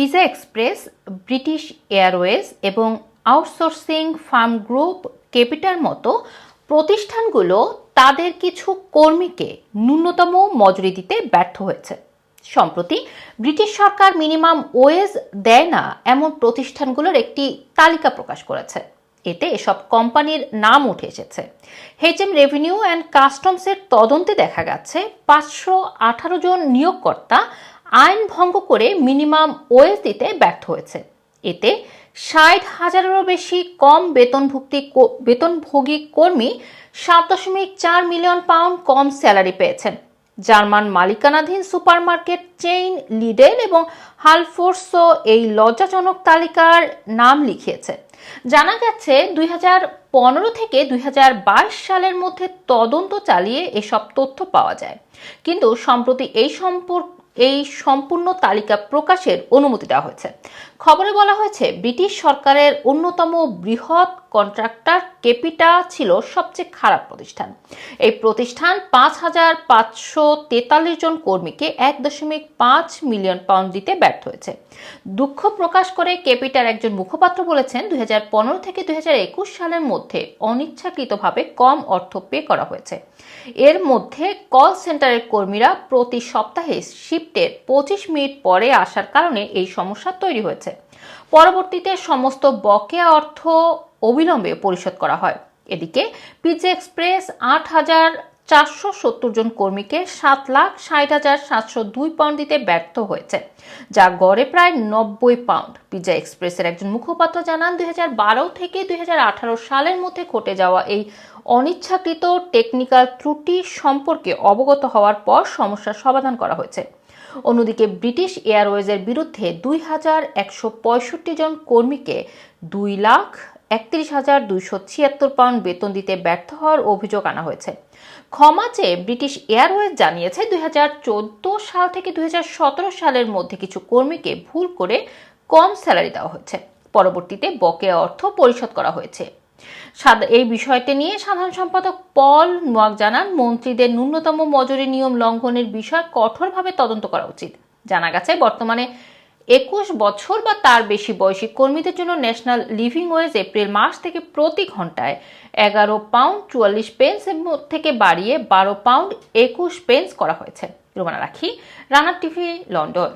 Pizza Express, British Airways এবং outsourcing firm group capital মতো প্রতিষ্ঠানগুলো তাদের কিছু কর্মীকে ন্যূনতম মজুরি দিতে ব্যর্থ হয়েছে। সম্প্রতি ব্রিটিশ সরকার মিনিমাম ওয়েজ দেয় না এমন প্রতিষ্ঠানগুলোর একটি তালিকা প্রকাশ করেছে। এতে এসব কোম্পানির নাম উঠে এসেছে। হেচএম রেভিনিউ অ্যান্ড কাস্টমসের তদন্তে দেখা গেছে, পাঁচশো আঠারো জন নিয়োগকর্তা আইন ভঙ্গ করে মিনিমাম ওয়েজ দিতে ব্যর্থ হয়েছে। এতে ষাট হাজারেরও বেশি কম বেতনভুক্তি বেতনভোগী কর্মী সাত দশমিক চার মিলিয়ন পাউন্ড কম স্যালারি পেয়েছেন জার্মান মালিকানাধীন সুপারমার্কেট চেইন, লিডেল এবং হালফোর্সও এই লজ্জাজনক তালিকার নাম লিখিয়েছে। জানা গেছে, দুই পনেরো থেকে দুই হাজার বাইশ সালের মধ্যে তদন্ত চালিয়ে এসব তথ্য পাওয়া যায়। কিন্তু সম্প্রতি এই সম্পর্ক এই সম্পূর্ণ তালিকা প্রকাশের অনুমতি দেওয়া হয়েছে। খবরে বলা হয়েছে, ব্রিটিশ সরকারের অন্যতম বৃহৎ কন্ট্রাক্টর কেপিটা ছিল সবচেয়ে খারাপ প্রতিষ্ঠান। এই প্রতিষ্ঠান পাঁচ হাজার পাঁচশো তেতাল্লিশ জন কর্মীকে এক দশমিক পাঁচ মিলিয়ন পাউন্ড দিতে ব্যর্থ হয়েছে। দুঃখ প্রকাশ করে কেপিটার একজন মুখপাত্র বলেছেন, দুই হাজার পনেরো থেকে দুই হাজার একুশ সালের মধ্যে অনিচ্ছাকৃতভাবে কম অর্থ পে করা হয়েছে। এর মধ্যে কল সেন্টারের কর্মীরা প্রতি সপ্তাহে শিফটের পঁচিশ মিনিট পরে আসার কারণে এই সমস্যা তৈরি হয়েছে। পরবর্তীতে সমস্ত বকেয়া অর্থ অবিলম্বে পরিশোধ করা হয়। এদিকে পিজে এক্সপ্রেস আট হাজার চারশো সত্তর জন কর্মীকে সাত লাখ ষাট হাজার সাতশো দুই পাউন্ড দিতে ব্যর্থ হয়েছে, যা গড়ে প্রায় নব্বই পাউন্ড পিজা এক্সপ্রেসের একজন মুখপাত্র জানান, দুই থেকে দু হাজার আঠারো সালের মধ্যে ঘটে যাওয়া এই অনিচ্ছাকৃত টেকনিক্যাল ত্রুটি সম্পর্কে অবগত হওয়ার পর সমস্যার সমাধান করা হয়েছে। অন্যদিকে ব্রিটিশ এয়ারওয়েজের বিরুদ্ধে দুই হাজার একশো পঁয়ষট্টি জন কর্মীকে দুই লাখ একত্রিশ হাজার দুইশো ছিয়াত্তর পাউন্ড বেতন দিতে ব্যর্থ হওয়ার অভিযোগ আনা হয়েছে। ক্ষমা চেয়ে ব্রিটিশ এয়ারওয়েজ জানিয়েছে, দুই হাজার চোদ্দ সাল থেকে দুই সালের মধ্যে কিছু কর্মীকে ভুল করে কম স্যালারি দেওয়া হয়েছে। পরবর্তীতে বকেয়া অর্থ পরিশোধ করা হয়েছে। এই বিষয়টি নিয়ে সাধারণ সম্পাদক পল নোয়াক জানান, মন্ত্রীদের ন্যূনতম মজুরি নিয়ম লঙ্ঘনের বিষয় কঠোরভাবে তদন্ত করা উচিত। জানা গেছে, বর্তমানে একুশ বছর বা তার বেশি বয়সী কর্মীদের জন্য ন্যাশনাল লিভিং ওয়েজ এপ্রিল মাস থেকে প্রতি ঘন্টায় এগারো পাউন্ড চুয়াল্লিশ পেন্স থেকে বাড়িয়ে বারো পাউন্ড একুশ পেন্স করা হয়েছে। রোমানা রাখি রানার টিভি, লন্ডন।